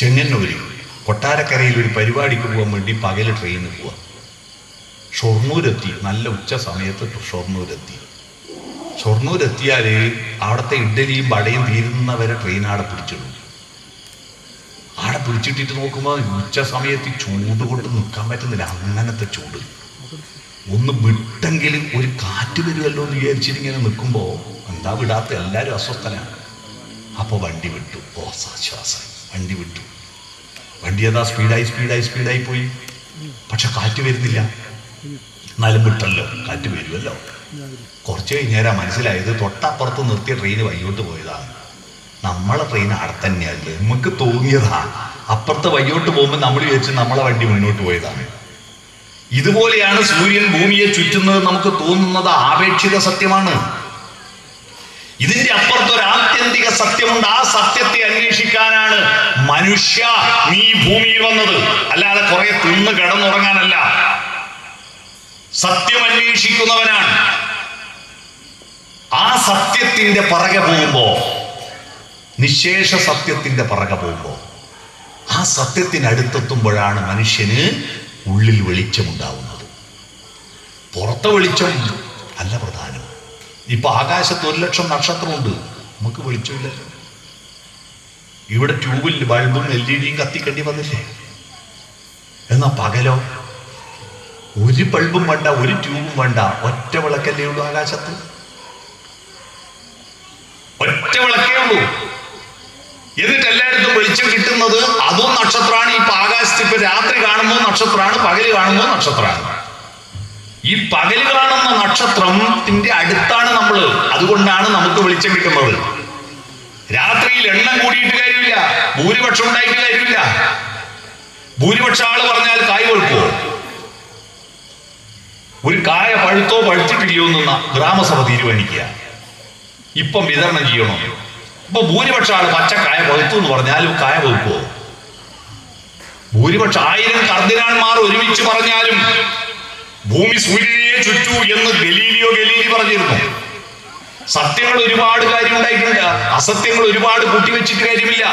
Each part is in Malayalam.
ചെങ്ങന്നൂര് കൊട്ടാരക്കരയിൽ ഒരു പരിപാടിക്ക് പോകാൻ വേണ്ടി പകൽ ട്രെയിനിൽ പോവാ. ഷൊർണൂരെത്തി നല്ല ഉച്ച സമയത്ത് ഷൊർണൂരെത്തി. ഷൊർണൂരെത്തിയാൽ അവിടുത്തെ ഇഡ്ഡലിയും വടയും തീരുന്നവരെ ട്രെയിൻ ആടെ പിടിച്ചിടും. ആടെ പിടിച്ചിട്ടിട്ട് നോക്കുമ്പോൾ ഉച്ച സമയത്ത് ചൂട് കൊണ്ട് നിൽക്കാൻ പറ്റുന്നില്ല അങ്ങനത്തെ ചൂട്. ഒന്ന് വിട്ടെങ്കിൽ ഒരു കാറ്റ് വരുമല്ലോ എന്ന് വിചാരിച്ചിട്ട് ഇങ്ങനെ നിൽക്കുമ്പോൾ എന്താ വിടാത്ത എല്ലാവരും അസ്വസ്ഥനാണ് അപ്പോൾ വണ്ടി വിട്ടു. ഓസാശ്വാസം വണ്ടി വിട്ടു. വണ്ടി ഏതാ സ്പീഡായി സ്പീഡായി സ്പീഡായി പോയി? പക്ഷെ കാറ്റ് വരുന്നില്ല. എന്നാലും വിട്ടല്ലോ കാറ്റ് വരുമല്ലോ. കുറച്ച് കഴിഞ്ഞേരാ മനസ്സിലായത് തൊട്ടപ്പുറത്ത് നിർത്തിയ ട്രെയിൻ വയ്യോട്ട് പോയതാണ്. നമ്മളെ ട്രെയിൻ അവിടെ തന്നെയല്ലേ? നമുക്ക് തോന്നിയതാ. അപ്പുറത്തെ വയ്യോട്ട് പോകുമ്പോൾ നമ്മൾ വിചാരിച്ച് നമ്മളെ വണ്ടി മുന്നോട്ട് പോയതാണ്. ഇതുപോലെയാണ് സൂര്യൻ ഭൂമിയെ ചുറ്റുന്നത് നമുക്ക് തോന്നുന്നത് ആപേക്ഷിക സത്യമാണ്. ഇതിന്റെ അപ്പുറത്ത് ഒരു ആത്യന്തിക സത്യമുണ്ട്. ആ സത്യത്തെ അന്വേഷിക്കാനാണ് മനുഷ്യ നീ ഭൂമിയിൽ വന്നത്. അല്ലാതെ കുറെ തിന്ന് കിടന്നുറങ്ങാനല്ല. സത്യം അന്വേഷിക്കുന്നവനാണ്. ആ സത്യത്തിന്റെ പറകെ പോകുമ്പോ നിശേഷ സത്യത്തിന്റെ പറകെ പോകുമ്പോ ആ സത്യത്തിനടുത്തെത്തുമ്പോഴാണ് മനുഷ്യന് ഉള്ളിൽ വെളിച്ചമുണ്ടാവുന്നത്. പുറത്തെ വെളിച്ചം അല്ല പ്രധാനം. ഇപ്പൊ ആകാശത്ത് ഒരു ലക്ഷം നക്ഷത്രമുണ്ട്. നമുക്ക് വെളിച്ചമില്ല. ഇവിടെ ട്യൂബിൽ ബൾബും എൽ ഇ ഡിയും കത്തിക്കേണ്ടി വന്നില്ലേ? എന്നാ പകലോ? ഒരു ബൾബും വേണ്ട ഒരു ട്യൂബും വേണ്ട. ഒറ്റ വിളക്കല്ലേ ഉള്ളൂ ആകാശത്ത്. ഒറ്റ വിളക്കേ ഉള്ളൂ. എന്നിട്ട് എല്ലായിടത്തും വെളിച്ചം കിട്ടുന്നത് അതും നക്ഷത്രമാണ്. ഇപ്പൊ ആകാശത്ത് ഇപ്പൊ രാത്രി കാണുമ്പോൾ നക്ഷത്രമാണ് പകൽ കാണുമ്പോൾ നക്ഷത്രമാണ്. ഈ പകൽ കാണുന്ന നക്ഷത്രത്തിന്റെ അടുത്താണ് നമ്മൾ അതുകൊണ്ടാണ് നമുക്ക് വെളിച്ചം കിട്ടുന്നത്. രാത്രിയിൽ എണ്ണം കൂടിയിട്ട് കാര്യമില്ല. ഭൂരിപക്ഷം ഉണ്ടായിട്ട് കാര്യമില്ല. ഭൂരിപക്ഷ ആൾ പറഞ്ഞാൽ കായ് കൊഴുക്കുവോ ഒരു കായ പഴുത്തോ പഴുത്തിട്ടില്ലയോ എന്ന് ഗ്രാമസഭ തീരുമാനിക്കുക. ഇപ്പം വിതരണം ചെയ്യണോ. ഇപ്പൊ ഭൂരിപക്ഷ ആൾ പച്ച കായ പഴുത്തു എന്ന് പറഞ്ഞാലും കായ പഴുക്കുവോ ഭൂരിപക്ഷം ആയിരം കർദിനാൻമാർ ഒരുമിച്ച് പറഞ്ഞാലും ഭൂമി സൂര്യനെ ചുറ്റു എന്ന് ഗലീലിയോ ഗലീലി പറഞ്ഞിരുന്നു. സത്യങ്ങൾ ഒരുപാട് കാര്യം ഉണ്ടായിട്ടുണ്ട് അസത്യങ്ങൾ ഒരുപാട് കൂട്ടിവെച്ചിട്ട് കാര്യമില്ല.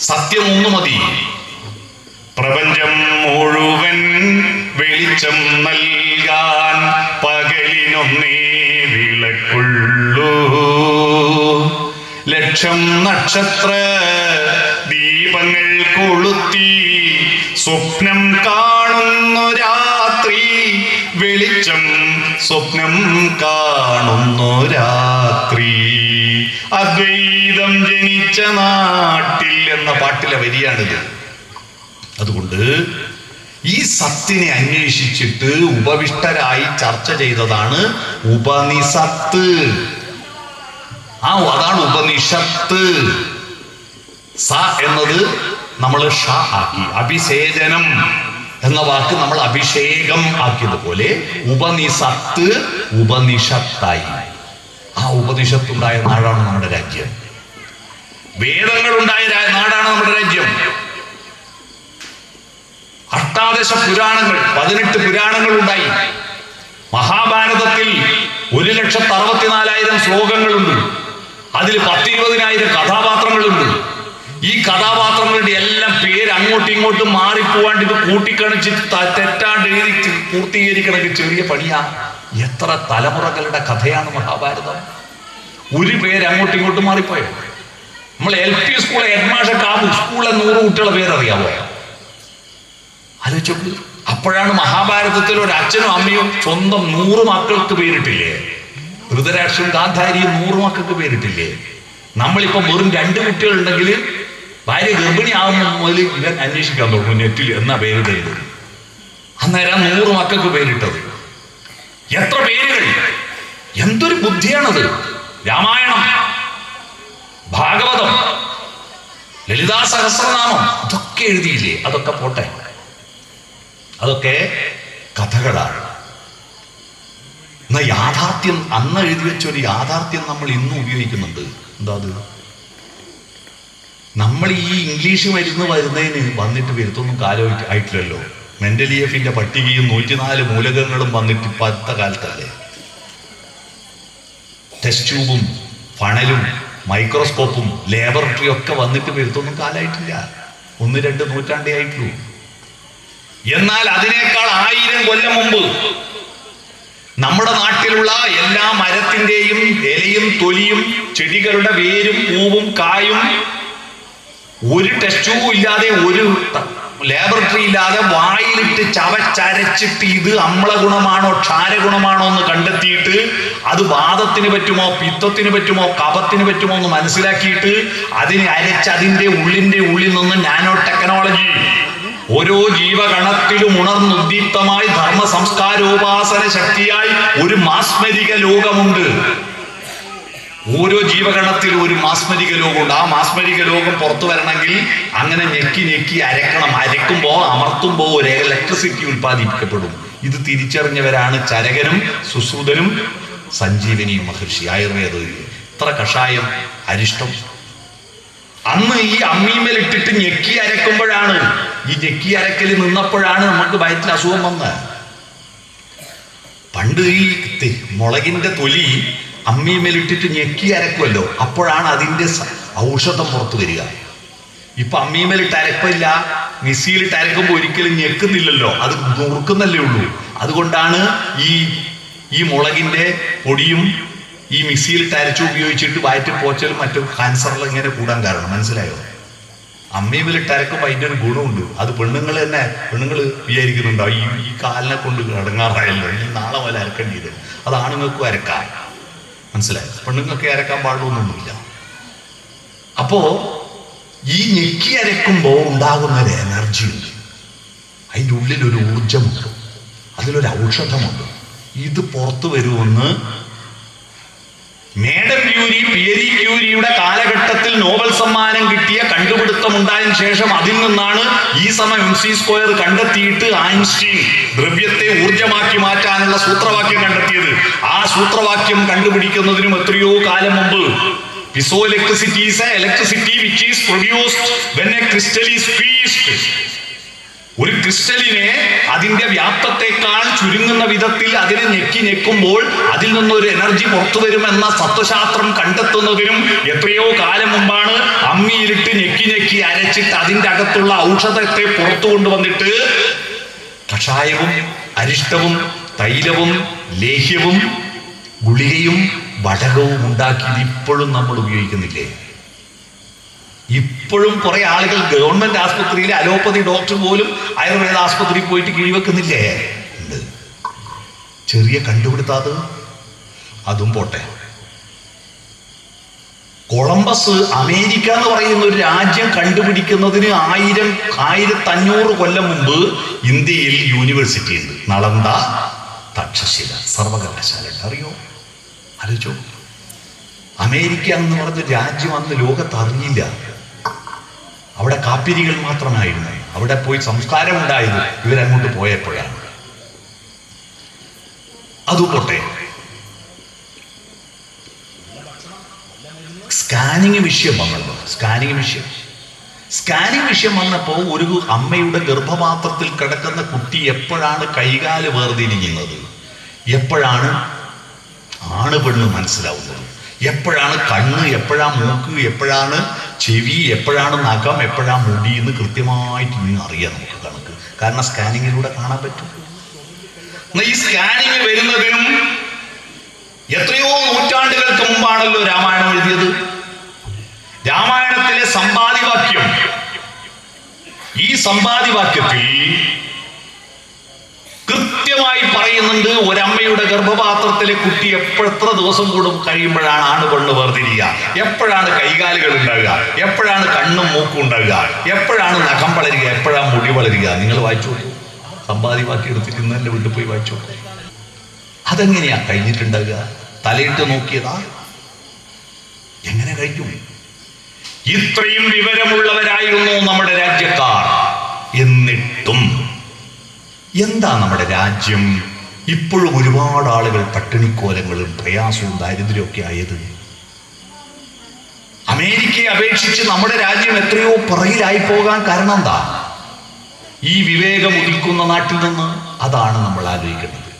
സത്യം ഒന്ന് മതി. പ്രപഞ്ചം മുഴുവൻ വെളിച്ചം നൽകാൻ പകലിനൊന്നേ വിളക്കുള്ളൂ. ലക്ഷം നക്ഷത്ര ദീപങ്ങൾ കൊളുത്തി സ്വപ്നം കാണുന്നു രാത്രി വെളിച്ചം സ്വപ്നം കാണുന്നു രാത്രി. അദ്വൈതം ജനിച്ച നാട്ടിൽ എന്ന പാട്ടിലെ വരിയാണിത്. അതുകൊണ്ട് ഈ സത്തിനെ അന്വേഷിച്ചിട്ട് ഉപവിഷ്ടരായി ചർച്ച ചെയ്തതാണ് ഉപനിഷത്ത് ആ അതാണ് ഉപനിഷത്ത്. സ എന്നത് നമ്മൾ ഷ ആക്കി. അഭിഷേചനം എന്ന വാക്ക് നമ്മൾ അഭിഷേകം ആക്കിയതുപോലെ ഉപനിഷത്ത് ഉപനിഷത്തായി. ആ ഉപനിഷത്തുണ്ടായ നാടാണ് നമ്മുടെ രാജ്യം. വേദങ്ങൾ ഉണ്ടായ നാടാണ് നമ്മുടെ രാജ്യം. അഷ്ടാദശ പുരാണങ്ങൾ പതിനെട്ട് പുരാണങ്ങൾ ഉണ്ടായി മഹാഭാരതത്തിൽ ഒരു ലക്ഷത്തി അറുപത്തിനാലായിരം ശ്ലോകങ്ങളുണ്ട്. അതിൽ പത്തിരുപതിനായിരം കഥാപാത്രങ്ങളുണ്ട്. ഈ കഥാപാത്രങ്ങളുടെ എല്ലാം പേര് അങ്ങോട്ടും ഇങ്ങോട്ടും മാറിപ്പോവാണ്ട് ഇത് കൂട്ടിക്കണിച്ച് തെറ്റാണ്ട് എഴുതി പൂർത്തീകരിക്കണമെങ്കിൽ ചെറിയ പണിയാ. എത്ര തലമുറകളുടെ കഥയാണ് മഹാഭാരതം. ഒരു പേര് അങ്ങോട്ടും ഇങ്ങോട്ടും മാറിപ്പോയോ? നമ്മൾ എൽ പി സ്കൂളിലെ ഹെഡ്മാഷൊക്കെ കാബു സ്കൂളിലെ നൂറ് കുട്ടികളെ പേരറിയാമോ ആലോചിച്ചു അപ്പോഴാണ് മഹാഭാരതത്തിൽ ഒരു അച്ഛനും അമ്മയും സ്വന്തം നൂറ് മക്കൾക്ക് പേരിട്ടില്ലേ? ധൃതരാഷ്ട്രം ഗാന്ധാരിയും നൂറ് മക്കൾക്ക് പേരിട്ടില്ലേ? നമ്മളിപ്പോ വെറും രണ്ട് കുട്ടികളുണ്ടെങ്കിൽ ഭാര്യ ഗർഭിണിയാവുന്ന മുതൽ ഇവൻ അന്വേഷിക്കാൻ തുടങ്ങും നെറ്റിൽ എന്നാ പേരിടരുത് അന്നേരം നൂറ് മക്കൾക്ക് പേരിട്ടത്. എത്ര പേരുകൾ? എന്തൊരു ബുദ്ധിയാണത്? രാമായണം ഭാഗവതം ലളിതാ സഹസ്രനാമം ഇതൊക്കെ എഴുതിയില്ലേ? അതൊക്കെ പോട്ടെ. അതൊക്കെ കഥകളാണ്. എന്നാ യാഥാർത്ഥ്യം അന്ന് എഴുതി വെച്ച ഒരു യാഥാർത്ഥ്യം നമ്മൾ ഇന്നും ഉപയോഗിക്കുന്നുണ്ട്. എന്താ അത്? നമ്മൾ ഈ ഇംഗ്ലീഷ് മരുന്ന് വരുന്നതിന് വന്നിട്ട് വരുത്തൊന്നും കാലം ആയിട്ടില്ലല്ലോ. മെന്റലി എഫിന്റെ പട്ടികയും നൂറ്റിനാല് മൂലകങ്ങളും വന്നിട്ട് അടുത്ത കാലത്തല്ലേ? ടെസ്റ്റ് ട്യൂബും ഫണലും മൈക്രോസ്കോപ്പും ലാബറട്ടറിയും ഒക്കെ വന്നിട്ട് വരുത്തൊന്നും കാലമായിട്ടില്ല. ഒന്ന് രണ്ട് നൂറ്റാണ്ടേ ആയിട്ടുള്ളൂ. എന്നാൽ അതിനേക്കാൾ ആയിരം കൊല്ലം മുമ്പ് നമ്മുടെ നാട്ടിലുള്ള എല്ലാ മരത്തിന്റെയും ഇലയും തൊലിയും ചെടികളുടെ വേരും പൂവും കായും ഒരു ടെസ്റ്റും ഇല്ലാതെ ഒരു ലാബറട്ടറി ഇല്ലാതെ വായിലിട്ട് ചവച്ചരച്ചിട്ട് ഇത് അമ്ല ഗുണമാണോ ക്ഷാരഗുണമാണോ എന്ന് കണ്ടെത്തിയിട്ട് അത് വാദത്തിന് പറ്റുമോ പിത്തത്തിന് പറ്റുമോ കഫത്തിന് പറ്റുമോ എന്ന് മനസ്സിലാക്കിയിട്ട് അതിനെ അരച്ച് അതിന്റെ ഉള്ളിന്റെ ഉള്ളിൽ നിന്ന് നാനോ ടെക്നോളജി. ഓരോ ജീവഗണത്തിലും ഉണർന്നുദ്ദീപ്തമായി ധർമ്മ സംസ്കാരോപാസന ശക്തിയായി ഒരു മാസ്മരിക ലോകമുണ്ട്. ഓരോ ജീവഗണത്തിലും ഒരു മാസ്മരിക ലോകമുണ്ട്. ആ മാസ്മരിക ലോകം പുറത്തു വരണമെങ്കിൽ അങ്ങനെ ഞെക്കി ഞെക്കി അരക്കണം. അരക്കുമ്പോൾ അമർത്തുമ്പോൾ ഒരു ഇലക്ട്രിസിറ്റി ഉൽപ്പാദിപ്പിക്കപ്പെടും. ഇത് തിരിച്ചറിഞ്ഞവരാണ് ചരകനും സുശ്രുതനും സഞ്ജീവനിയും മഹർഷി ആയുർവേദ ഇത്ര കഷായം അരിഷ്ടം. അന്ന് ഈ അമ്മീമേൽ ഇട്ടിട്ട് ഞെക്കി അരക്കുമ്പോഴാണ്. ഈ ഞെക്കി അരക്കൽ നിന്നപ്പോഴാണ് നമുക്ക് വയറ്റിൽ അസുഖം വന്നത്. പണ്ട് ഈ മുളകിന്റെ തൊലി അമ്മീമേലിട്ടിട്ട് ഞെക്കി അരക്കുമല്ലോ അപ്പോഴാണ് അതിന്റെ ഔഷധം പുറത്തു വരിക. ഇപ്പൊ അമ്മീമേലിട്ട് അരക്കില്ല മിസ്സിയിലിട്ട് അരക്കുമ്പോൾ ഒരിക്കലും ഞെക്കുന്നില്ലല്ലോ. അത് നുറുക്കുന്നല്ലേ ഉള്ളൂ. അതുകൊണ്ടാണ് ഈ ഈ മുളകിന്റെ പൊടിയും ഈ മിക്സിയിലിട്ട് അരച്ച് ഉപയോഗിച്ചിട്ട് വയറ്റിൽ പോച്ചലും മറ്റും ക്യാൻസറിൽ ഇങ്ങനെ കൂടാൻ കാരണം. മനസ്സിലായോ? അമ്മീമിലിട്ട് അരക്കുമ്പോൾ അതിന്റെ ഒരു ഗുണമുണ്ട്. അത് പെണ്ണുങ്ങൾ തന്നെ പെണ്ണുങ്ങൾ വിചാരിക്കുന്നുണ്ടോ ഈ ഈ കാലിനെ കൊണ്ട് കിടങ്ങാറായല്ലോ ഇനി നാളെ പോലെ അരക്കേണ്ടി അത് ആണുങ്ങൾക്കും അരക്കാം. മനസ്സിലായോ. പെണ്ണുങ്ങൾക്ക് അരക്കാൻ പാടുന്നൊന്നുമില്ല അപ്പോ ഈ ഞെക്കി അരക്കുമ്പോൾ ഉണ്ടാകുന്ന ഒരു എനർജി ഉണ്ട്. അതിന്റെ ഉള്ളിൽ ഒരു ഊർജമുണ്ട് അതിലൊരു ഔഷധമുണ്ട്. ഇത് പുറത്തു വരുമെന്ന് മേഡം ക്യൂരി പിയരി ക്യൂരിയുടെ കാലഘട്ടത്തിൽ നോബൽ സമ്മാനം കിട്ടിയ ഉണ്ടായ ശേഷം അതിൽ നിന്നാണ് ഈ സമയം എം സി സ്ക്വയർ കണ്ടെത്തിയിട്ട് ഐൻസ്റ്റീൻ ദ്രവ്യത്തെ ഊർജമാക്കി മാറ്റാനുള്ള സൂത്രവാക്യം കണ്ടെത്തിയത്. ആ സൂത്രവാക്യം കണ്ടുപിടിക്കുന്നതിനും എത്രയോ കാലം മുമ്പ് piezo electricity is electricity which is produced when a crystal is squeezed ഒരു ക്രിസ്റ്റലിനെ അതിന്റെ വ്യാപ്തത്തെക്കാൾ ചുരുങ്ങുന്ന വിധത്തിൽ അതിനെ ഞെക്കി ഞെക്കുമ്പോൾ അതിൽ നിന്നൊരു എനർജി പുറത്തു വരുമെന്ന സത്വശാസ്ത്രം കണ്ടെത്തുന്നതിനും എത്രയോ കാലം മുമ്പാണ് അമ്മിയിലിട്ട് ഞെക്കി ഞെക്കി അരച്ചിട്ട് അതിന്റെ അകത്തുള്ള ഔഷധത്തെ പുറത്തു കൊണ്ടുവന്നിട്ട് കഷായവും അരിഷ്ടവും തൈലവും ലേഹ്യവും ഗുളികയും വടകവും ഉണ്ടാക്കിയത് ഇപ്പോഴും നമ്മൾ ഉപയോഗിക്കുന്നില്ലേ? ഇപ്പോഴും കുറെ ആളുകൾ ഗവൺമെന്റ് ആസ്പത്രിയിൽ അലോപ്പതി ഡോക്ടർ പോലും ആയുർവേദ ആസ്പത്രിയിൽ പോയിട്ട് കിഴിവെക്കുന്നില്ലേ? ചെറിയ കണ്ടുപിടുത്താത് അതും. പോട്ടെ. കൊളംബസ് അമേരിക്ക എന്ന് പറയുന്ന ഒരു രാജ്യം കണ്ടുപിടിക്കുന്നതിന് ആയിരം ആയിരത്തഞ്ഞൂറ് കൊല്ലം മുമ്പ് ഇന്ത്യയിൽ യൂണിവേഴ്സിറ്റി ഉണ്ട്. നളന്ദ തക്ഷശില സർവകലാശാല അറിയോ? ആലോചിച്ചോ. അമേരിക്ക എന്ന് പറഞ്ഞ രാജ്യം അന്ന് ലോകത്ത് അറിഞ്ഞില്ല. അവിടെ കാപ്പിരികൾ മാത്രമായിരുന്നു. അവിടെ പോയി സംസ്കാരം ഉണ്ടായത് ഇവരങ്ങോട്ട് പോയപ്പോഴാണ്. അതുപോട്ടെ സ്കാനിങ് വിഷയം വന്നല്ലോ. സ്കാനിങ് വിഷയം. സ്കാനിങ് വിഷയം വന്നപ്പോൾ ഒരു അമ്മയുടെ ഗർഭപാത്രത്തിൽ കിടക്കുന്ന കുട്ടി എപ്പോഴാണ് കൈകാൽ വേർതിരിക്കുന്നത് എപ്പോഴാണ്? ആണ് പെണ്ണ് മനസ്സിലാവുന്നത്. എപ്പോഴാണ് കണ്ണ് എപ്പോഴാണ് മൂക്ക് എപ്പോഴാണ് ചെവി എപ്പോഴാണ് നഖം എപ്പോഴാണ് മുടി എന്ന് കൃത്യമായിട്ട് ഇനി അറിയാം നമുക്ക് കണക്ക്. കാരണം സ്കാനിങ്ങിലൂടെ കാണാൻ പറ്റും. ഈ സ്കാനിങ് വരുന്നതിനും എത്രയോ നൂറ്റാണ്ടുകൾക്ക് മുമ്പാണല്ലോ രാമായണം എഴുതിയത്. രാമായണത്തിലെ സമ്പാദിവാക്യം. ഈ സമ്പാദിവാക്യത്തിൽ കൃത്യമായി പറയുന്നുണ്ട് ഒരമ്മയുടെ ഗർഭപാത്രത്തിലെ കുട്ടി എപ്പോഴെത്ര ദിവസം കൂടും കഴിയുമ്പോഴാണ് ആണ് പെണ്ണ് വേർതിരിയുക എപ്പോഴാണ് കൈകാലുകൾ ഉണ്ടാകുക എപ്പോഴാണ് കണ്ണും മൂക്കും ഉണ്ടാകുക എപ്പോഴാണ് നഖം വളരുക? എപ്പോഴാണ് മുടി വളരുക? നിങ്ങൾ വായിച്ചോളൂ സമ്പാദി സമ്പാദിവാക്യം എടുത്തിട്ട് ഇന്നലെ വീട്ടിൽ പോയി വായിച്ചോളൂ അതെങ്ങനെയാ കഴിഞ്ഞിട്ടുണ്ടാകുക തലയിട്ട് നോക്കിയതാ? എങ്ങനെ കഴിഞ്ഞു? ഇത്രയും വിവരമുള്ളവരായിരുന്നു നമ്മുടെ രാജ്യക്കാർ. എന്നിട്ടും എന്താ നമ്മുടെ രാജ്യം? ഇപ്പോഴും ഒരുപാട് ആളുകൾ പട്ടിണിക്കോലങ്ങളും പ്രയാസവും ദാരിദ്ര്യവും ഒക്കെ ആയത്. അമേരിക്കയെ അപേക്ഷിച്ച് നമ്മുടെ രാജ്യം എത്രയോ പുറകിലായി പോകാൻ കാരണം എന്താ? ഈ വിവേകം ഉദിക്കുന്ന നാട്ടിൽ നിന്ന് അതാണ് നമ്മൾ ആലോചിക്കുന്നത്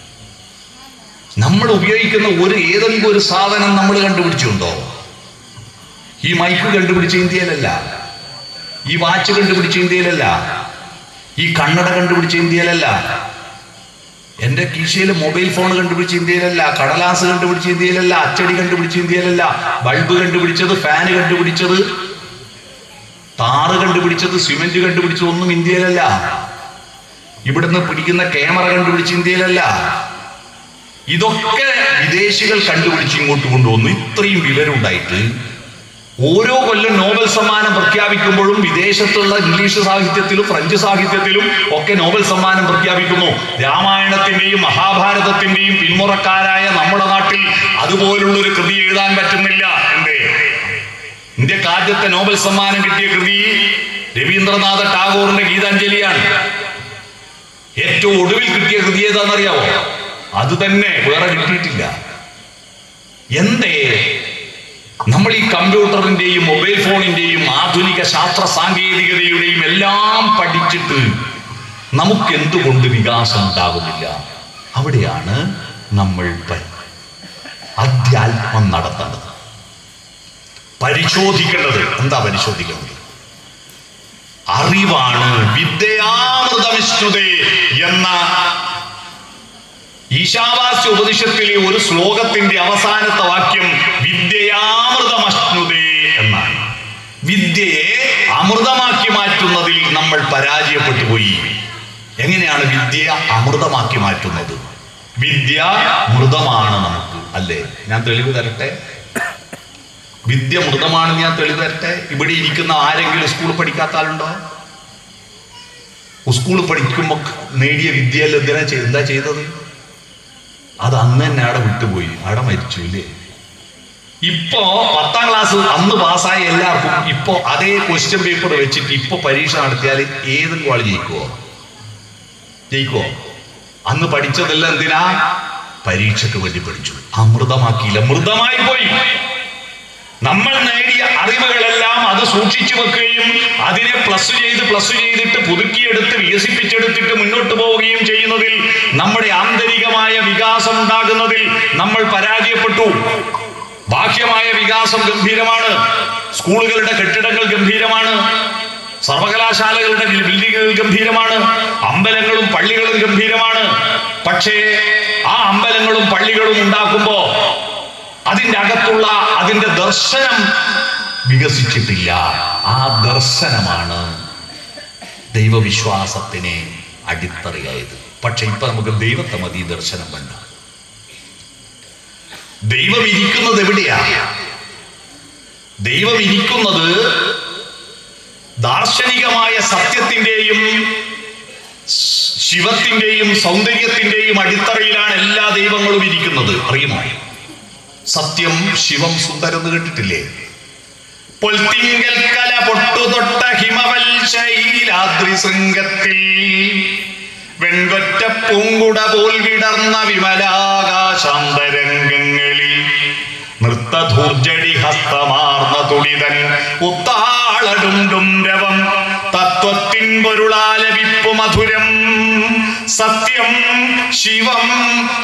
നമ്മൾ ഉപയോഗിക്കുന്ന ഒരു ഏതെങ്കിലും ഒരു സാധനം നമ്മൾ കണ്ടുപിടിച്ചിട്ടുണ്ടോ? ഈ മൈക്ക് കണ്ടുപിടിച്ച ഇന്ത്യയിലല്ല. ഈ വാച്ച് കണ്ടുപിടിച്ച ഇന്ത്യയിലല്ല. ഈ കണ്ണട കണ്ടുപിടിച്ച ഇന്ത്യയിലല്ല. എന്റെ കീശയിൽ മൊബൈൽ ഫോൺ കണ്ടുപിടിച്ച ഇന്ത്യയിലല്ല കടലാസ് കണ്ടുപിടിച്ച ഇന്ത്യയിലല്ല അച്ചടി കണ്ടുപിടിച്ച ഇന്ത്യയിലല്ല ബൾബ് കണ്ടുപിടിച്ചത് ഫാന് കണ്ടുപിടിച്ചത് താറ് കണ്ടുപിടിച്ചത് സിമെന്റ് കണ്ടുപിടിച്ചത് ഒന്നും ഇന്ത്യയിലല്ല. ഇവിടുന്ന് പിടിക്കുന്ന ക്യാമറ കണ്ടുപിടിച്ച ഇന്ത്യയിലല്ല. ഇതൊക്കെ വിദേശികൾ കണ്ടുപിടിച്ച് ഇങ്ങോട്ട് കൊണ്ടുവന്നു. ഇത്രയും വിവരമുണ്ടായിട്ട് ഓരോ കൊല്ലം നോബൽ സമ്മാനം പ്രഖ്യാപിക്കുമ്പോഴും വിദേശത്തുള്ള ഇംഗ്ലീഷ് സാഹിത്യത്തിലും ഫ്രഞ്ച് സാഹിത്യത്തിലും ഒക്കെ നോബൽ സമ്മാനം പ്രഖ്യാപിക്കുന്നു. രാമായണത്തിന്റെയും മഹാഭാരതത്തിന്റെയും പിന്മുറക്കാരായ നമ്മുടെ നാട്ടിൽ അതുപോലുള്ള ഒരു കൃതി എഴുതാൻ പറ്റുന്നില്ല. എന്തേ? ഇന്ത്യയ്ക്ക് ആദ്യത്തെ നോബൽ സമ്മാനം കിട്ടിയ കൃതി രവീന്ദ്രനാഥ ടാഗോറിന്റെ ഗീതാഞ്ജലിയാണ്. ഏറ്റവും ഒടുവിൽ കിട്ടിയ കൃതി ഏതാണെന്നറിയാവോ? അത് തന്നെ വേറെ കിട്ടിയിട്ടില്ല. എന്തേ? നമ്മൾ ഈ കമ്പ്യൂട്ടറിന്റെയും മൊബൈൽ ഫോണിന്റെയും ആധുനിക ശാസ്ത്ര സാങ്കേതികതയുടെയും എല്ലാം പഠിച്ചിട്ട് നമുക്ക് എന്തുകൊണ്ട് വികാസം ഉണ്ടാകുന്നില്ല? അവിടെയാണ് നമ്മൾ അധ്യാത്മം നടത്തേണ്ടത്. പരിശോധിക്കേണ്ടത്. എന്താ പരിശോധിക്കേണ്ടത്? അറിവാണ് വിദ്യാമൃതവിഷ്ണുതേ എന്ന ഈശാവാസ്യ ഉപനിഷത്തിലെ ഒരു ശ്ലോകത്തിന്റെ അവസാനത്തെ വാക്യം എന്നാണ് വിദ്യയെ അമൃതമാക്കി മാറ്റുന്നതിൽ നമ്മൾ പരാജയപ്പെട്ടു പോയി എങ്ങനെയാണ് വിദ്യയെ അമൃതമാക്കി മാറ്റുന്നത്? വിദ്യ മൃതമാണ് നമുക്ക് അല്ലേ? ഞാൻ തെളിവ് തരട്ടെ? വിദ്യ മൃതമാണെന്ന് ഞാൻ തെളിവ് തരട്ടെ? ഇവിടെ ഇരിക്കുന്ന ആരെങ്കിലും സ്കൂൾ പഠിക്കാത്ത ആളുണ്ടോ? സ്കൂൾ പഠിക്കുമ്പോൾ നേടിയ വിദ്യയിൽ എന്തിനാ എന്താ ചെയ്തത്? അത് അന്ന് തന്നെ അവിടെ വിട്ടുപോയി അവിടെ മരിച്ചു ഇല്ലേ? ഇപ്പോ പത്താം ക്ലാസ് അന്ന് പാസ്സായ എല്ലാവർക്കും ഇപ്പോ അതേ ക്വസ്റ്റ്യൻ പേപ്പർ വെച്ചിട്ട് ഇപ്പൊ പരീക്ഷ നടത്തിയാൽ ഏത് ആൾ ജയിക്കുവോ? ജയിക്കുവോ? അന്ന് പഠിച്ചതെല്ലാം എന്തിനാ? പരീക്ഷയ്ക്ക് വേണ്ടി പഠിച്ചു. അമൃതമാക്കിയില്ല. മൃതമായി പോയി. നമ്മൾ നേടിയ അറിവുകളെല്ലാം അത് സൂക്ഷിച്ചു വെക്കുകയും അതിനെ പ്ലസ് ചെയ്ത് പ്ലസ് ചെയ്തിട്ട് പുതുക്കിയെടുത്ത് വികസിപ്പിച്ചെടുത്തിട്ട് മുന്നോട്ട് പോവുകയും ചെയ്യുന്നതിൽ നമ്മുടെ ആന്തരികമായ വികാസം ഉണ്ടാകുന്നതിൽ നമ്മൾ പരാജയപ്പെട്ടു. ബാഹ്യമായ വികാസം ഗംഭീരമാണ്. സ്കൂളുകളുടെ കെട്ടിടങ്ങൾ ഗംഭീരമാണ്. സർവകലാശാലകളുടെ ബിൽഡിങ്ങുകൾ ഗംഭീരമാണ്. അമ്പലങ്ങളും പള്ളികളും ഗംഭീരമാണ്. പക്ഷേ ആ അമ്പലങ്ങളും പള്ളികളും ഉണ്ടാക്കുമ്പോ അതിന്റെ അകത്തുള്ള അതിന്റെ ദർശനം വികസിച്ചിട്ടില്ല. ആ ദർശനമാണ് ദൈവവിശ്വാസത്തിന് അടിത്തറയായത്. പക്ഷെ ഇപ്പൊ നമുക്ക് ദൈവത്തെ മതി ദർശനം വേണ്ട. ദൈവം ഇരിക്കുന്നത് എവിടെയാ? ദൈവം ഇരിക്കുന്നത് ദാർശനികമായ സത്യത്തിന്റെയും ശിവത്തിന്റെയും സൗന്ദര്യത്തിന്റെയും അടിത്തറയിലാണ് എല്ലാ ദൈവങ്ങളും ഇരിക്കുന്നത്. അറിയുമോ? സത്യം ശിവം സുന്ദരം കേട്ടിട്ടില്ലേ? പൊൽത്തിങ്കൽ കല പൊട്ടുതൊട്ട ഹിമവൽ ശൈലാദ്രി ശൃംഗത്തിൽ വെൺകൊറ്റ പൂങ്കുട പോൽ വിടർന്ന വിമലാകാശാന്തരംഗങ്ങളിൽ നൃത്തധൂർജടി ഹസ്തമാർന്ന തുടിതൻ ഉത്താളടുണ്ടും രവം തത്വത്തിൻ പൊരുളാലപിപ്പു മധുരം സത്യം ശിവം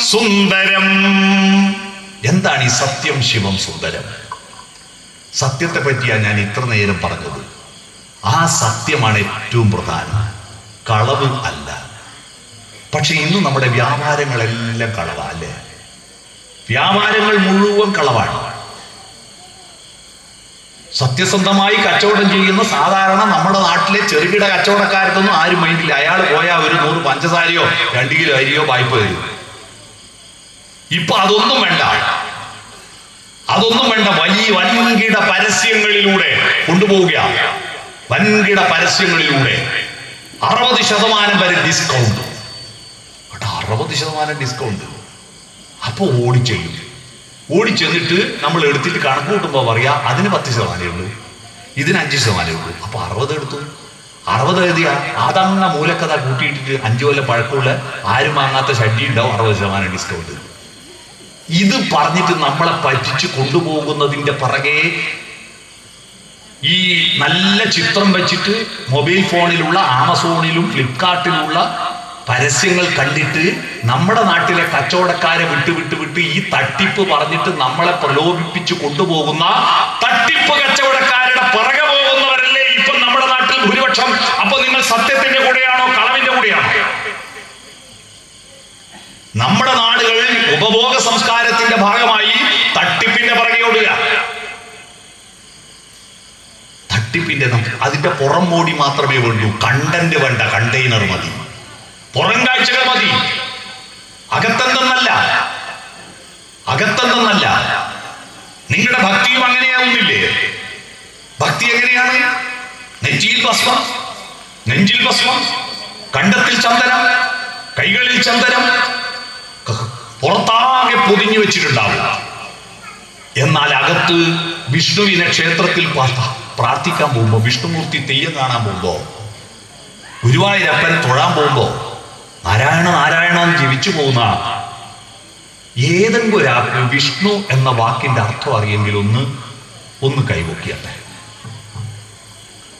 സുന്ദരം. എന്താണ് ഈ സത്യം ശിവം സുന്ദരം? സത്യത്തെ പറ്റിയാണ് ഞാൻ ഇത്ര നേരം പറഞ്ഞത്. ആ സത്യമാണ് ഏറ്റവും പ്രധാനം. കളവ് അല്ല. പക്ഷെ ഇന്ന് നമ്മുടെ വ്യാപാരങ്ങളെല്ലാം കളവാ അല്ലേ? വ്യാപാരങ്ങൾ മുഴുവൻ കളവാണ്. സത്യസന്ധമായി കച്ചവടം ചെയ്യുന്ന സാധാരണ നമ്മുടെ നാട്ടിലെ ചെറുകിട കച്ചവടക്കാർക്കൊന്നും ആരും മൈൻഡില്ല. അയാൾ പോയാൽ ഒരു നൂറ് പഞ്ചസാരയോ രണ്ട് കിലോ അരിയോ വായ്പ തരും. ഇപ്പൊ അതൊന്നും വേണ്ട. അതൊന്നും വേണ്ട. വലിയ വൻകിട പരസ്യങ്ങളിലൂടെ കൊണ്ടുപോവുക വൻകിട പരസ്യങ്ങളിലൂടെ. അറുപത് ശതമാനം വരെ ഡിസ്കൗണ്ട് അറുപത് ശതമാനം ഡിസ്കൗണ്ട് അപ്പൊ ഓടിച്ചെല്ലും ഓടിച്ചെന്നിട്ട് നമ്മൾ എടുത്തിട്ട് കണക്ക് കൂട്ടുമ്പോൾ പറയാ അതിന് പത്ത് ശതമാനമേ ഉള്ളൂ. ഇതിന് അഞ്ച് ശതമാനമേ ഉള്ളൂ. അപ്പോൾ അറുപത് എടുത്തു. അറുപത് എഴുതിയ അതങ്ങ മൂലക്കഥ കൂട്ടിയിട്ടിട്ട് അഞ്ചു കൊല്ലം പഴക്കമുള്ള ആരും വാങ്ങാത്ത ഷഡ്ഡി ഉണ്ടാവും അറുപത് ശതമാനം ഡിസ്കൗണ്ട് ഇത് പറഞ്ഞിട്ട് നമ്മളെ പറ്റിച്ച് കൊണ്ടുപോകുന്നതിന്റെ പിറകെ ഈ നല്ല ചിത്രം വെച്ചിട്ട് മൊബൈൽ ഫോണിലുള്ള ആമസോണിലും ഫ്ലിപ്കാർട്ടിലുള്ള പരസ്യങ്ങൾ കണ്ടിട്ട് നമ്മുടെ നാട്ടിലെ കച്ചവടക്കാരെ വിട്ട് വിട്ട് വിട്ട് ഈ തട്ടിപ്പ് പറഞ്ഞിട്ട് നമ്മളെ പ്രലോഭിപ്പിച്ച് കൊണ്ടുപോകുന്ന തട്ടിപ്പ് കച്ചവടക്കാരുടെ പിറകെ പോകുന്നവരല്ലേ ഇപ്പൊ നമ്മുടെ നാട്ടിൽ ഭൂരിപക്ഷം? അപ്പൊ നിങ്ങൾ സത്യത്തിന്റെ കൂടെയാണോ കളവിന്റെ കൂടെയാണോ? നമ്മുടെ നാടുകൾ ഉപഭോഗ സംസ്കാരത്തിന്റെ ഭാഗമായി തട്ടിപ്പിന്റെ പിറകെ ഓടുക. തട്ടിപ്പിന്റെ അതിന്റെ പുറം മോടി മാത്രമേ വേണ്ടൂ കണ്ടന്റ് വേണ്ട കണ്ടെയ്നർ മതി. പുറം കാഴ്ചകൾ മതി. അകത്തെന്തെന്നല്ല. അകത്തെന്തെന്നല്ല. നിങ്ങളുടെ ഭക്തിയും അങ്ങനെയാവുന്നില്ലേ? ഭക്തി എങ്ങനെയാണ്? നെറ്റിയിൽ ഭസ്മം നെഞ്ചിൽ ഭസ്മം കണ്ടത്തിൽ ചന്ദനം കൈകളിൽ ചന്ദനം പുറത്താകെ പൊതിഞ്ഞു വെച്ചിട്ടുണ്ടാവുക എന്നാൽ അകത്ത് വിഷ്ണുവിനെ ക്ഷേത്രത്തിൽ പ്രാർത്ഥ- പ്രാർത്ഥിക്കാൻ പോകുമ്പോ വിഷ്ണുമൂർത്തി തെയ്യം കാണാൻ പോകുമ്പോ ഗുരുവായൂരപ്പൻ തൊഴാൻ പോകുമ്പോ നാരായണ നാരായണ എന്ന് ജീവിച്ചു പോകുന്ന ഏതെങ്കിലും ഒരാൾക്ക് വിഷ്ണു എന്ന വാക്കിന്റെ അർത്ഥം അറിയെങ്കിൽ ഒന്ന് ഒന്ന് കൈവക്കിയട്ടെ.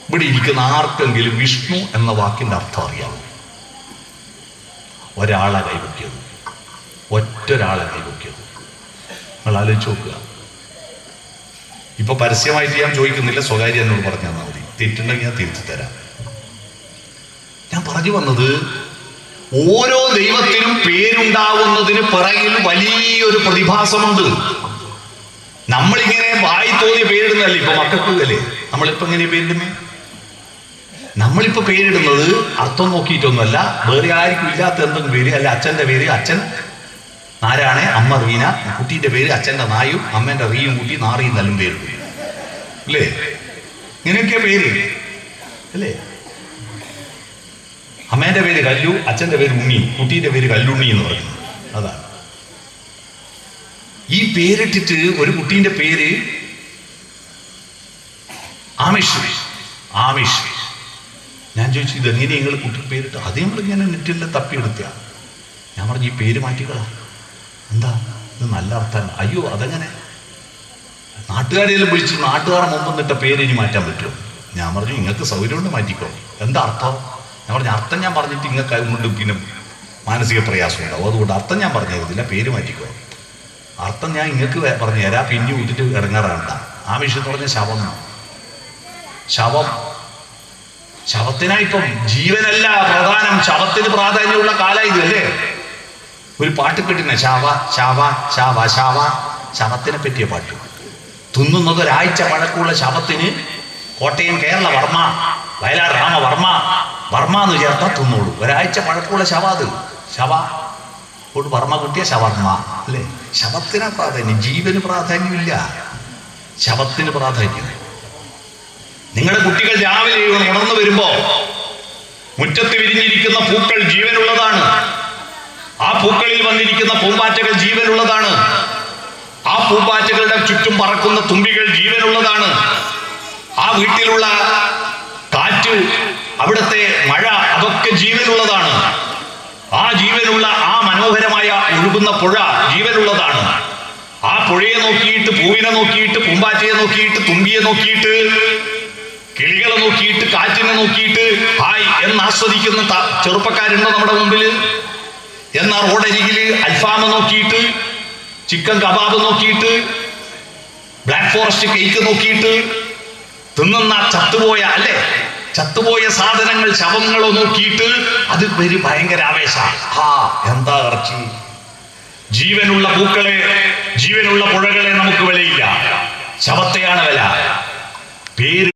ഇവിടെ ഇരിക്കുന്ന ആർക്കെങ്കിലും വിഷ്ണു എന്ന വാക്കിന്റെ അർത്ഥം അറിയാമോ? ഒരാളെ കൈപൊക്കിയത് ഒറ്റൊരാളെ കൈപൊക്കിയത് നിങ്ങൾ ആലോചിച്ച് നോക്കുക. ഇപ്പൊ പരസ്യമായിട്ട് ഞാൻ ചോദിക്കുന്നില്ല സ്വകാര്യം എന്നോട് പറഞ്ഞു തന്നാൽ മതി. തെറ്റുണ്ടെങ്കിൽ ഞാൻ തിരുത്തി തരാം. ഞാൻ പറഞ്ഞു വന്നത് ഓരോ ദൈവത്തിനും പേരുണ്ടാവുന്നതിന് പിറകിൽ വലിയൊരു പ്രതിഭാസമുണ്ട്. നമ്മളിങ്ങനെ വായി തോന്നിയ പേരിടുന്നല്ലേ ഇപ്പൊ മക്കൾക്കല്ലേ നമ്മളിപ്പോ എങ്ങനെ പേരിടുന്നേ? നമ്മളിപ്പോ പേരിടുന്നത് അർത്ഥം നോക്കിയിട്ടൊന്നുമല്ല. വേറെ ആർക്കും ഇല്ലാത്ത എന്തെങ്കിലും പേര് അല്ല അച്ഛന്റെ പേര് അച്ഛൻ നാരാണെ അമ്മ റീന. കുട്ടീന്റെ പേര് അച്ഛന്റെ നായും. അമ്മേന്റെ റീയും കുട്ടി നാറിയും നല്ലും പേരിടും. അല്ലേ? ഇങ്ങനെയൊക്കെയാ പേര്. അല്ലേ? അമ്മേന്റെ പേര് കല്ലു അച്ഛന്റെ പേര് ഉണ്ണി കുട്ടീന്റെ പേര് കല്ലുണ്ണി എന്ന് പറയുന്നു. അതാണ്. ഈ പേരിട്ടിട്ട് ഒരു കുട്ടീന്റെ പേര് ആമിഷ്. ആമിഷ്. ഞാൻ ചോദിച്ചു ഇത് എങ്ങനെ നിങ്ങൾ കുട്ടി പേരിട്ട്? അതേ നമ്മൾ ഇങ്ങനെ നെറ്റിലെ തപ്പിയെടുത്ത ഞാൻ പറഞ്ഞു ഈ പേര് മാറ്റിക്കളാ. എന്താ? ഇത് നല്ല അർത്ഥം അയ്യോ അതെങ്ങനെ? നാട്ടുകാരെല്ലാം വിളിച്ച് നാട്ടുകാരെ മുമ്പ് നിട്ട പേര് ഇനി മാറ്റാൻ പറ്റുമോ? ഞാൻ പറഞ്ഞു നിങ്ങൾക്ക് സൗകര്യമുണ്ട് മാറ്റിക്കോ. എന്താ അർത്ഥം? ഞാൻ പറഞ്ഞ അർത്ഥം ഞാൻ പറഞ്ഞിട്ട് ഇങ്ങനെ അതുകൊണ്ട് പിന്നെ മാനസിക പ്രയാസം ഉണ്ടാവും. അതുകൊണ്ട് അർത്ഥം ഞാൻ പറഞ്ഞു പേര് മാറ്റിക്കോ. അർത്ഥം ഞാൻ ഇങ്ങക്ക് പറഞ്ഞു തരാം. പിന്നെ വിട്ടിട്ട് ഇറങ്ങാറാണ്ട ആ എന്ന് പറഞ്ഞ ശവം. ശവം. ശവത്തിനായിപ്പം ജീവനല്ല പ്രധാനം ശവത്തിന് പ്രാധാന്യമുള്ള കാലം ഇതല്ലേ? ഒരു പാട്ട് കിട്ടുന്ന ശാവ ശാവ ശാവ ശാവ. ശവത്തിനെ പറ്റിയ പാട്ട്. തിന്നുന്നത് ഒരാഴ്ച പഴക്കമുള്ള ശവത്തിന് കോട്ടയം കേരള വർമ്മ വയലാർ രാമവർമ്മ വർമ്മ എന്ന് ചേർത്താൽ തിന്നോളൂ. ഒരാഴ്ച പഴക്കമുള്ള ശവ അത്. ശവ. ോട് വർമ്മ കിട്ടിയ ശവർമ്മ അല്ലേ? ശവത്തിന് പ്രാധാന്യം ജീവന് പ്രാധാന്യമില്ല. ശവത്തിന് പ്രാധാന്യം. നിങ്ങളുടെ കുട്ടികൾ രാവിലെ ഉണർന്നു വരുമ്പോൾ മുറ്റത്ത് വിരിഞ്ഞിരിക്കുന്ന പൂക്കൾ ജീവനുള്ളതാണ്. ആ പൂക്കളിൽ വന്നിരിക്കുന്ന പൂമ്പാറ്റകൾ ജീവനുള്ളതാണ്. ആ പൂമ്പാറ്റകളുടെ ചുറ്റും പറക്കുന്ന തുമ്പികൾ ജീവനുള്ളതാണ്. ആ വീട്ടിലുള്ള കാറ്റ് അവിടുത്തെ മഴ അതൊക്കെ ജീവനുള്ളതാണ്. ആ ജീവനുള്ള ആ മനോഹരമായ ഒഴുകുന്ന പുഴ ജീവനുള്ളതാണ്. ആ പുഴയെ നോക്കിയിട്ട് പൂവിനെ നോക്കിയിട്ട് പൂമ്പാറ്റയെ നോക്കിയിട്ട് തുമ്പിയെ നോക്കിയിട്ട് കിളികളെ നോക്കിയിട്ട് കാറ്റിനെ നോക്കിയിട്ട് ഹായ് എന്ന് ആസ്വദിക്കുന്ന ത- ചെറുപ്പക്കാരുണ്ടോ നമ്മുടെ മുമ്പിൽ എന്നാ റോഡരികിൽ അൽഫാമ നോക്കിയിട്ട് ചിക്കൻ കബാബ് നോക്കിയിട്ട് ബ്ലാക്ക് ഫോറസ്റ്റ് കേക്ക് നോക്കിയിട്ട് തിന്നുന്ന ചത്തുപോയ അല്ലേ? ചത്തുപോയ സാധനങ്ങൾ ശവങ്ങളോ നോക്കിയിട്ട് അത് ഒരു ഭയങ്കര ആവേശമാണ്. ഹാ എന്താ ഇറച്ചി? ജീവനുള്ള പൂക്കളെ ജീവനുള്ള പുഴകളെ നമുക്ക് വിലയില്ല. ശവത്തെയാണ് വില. പേര്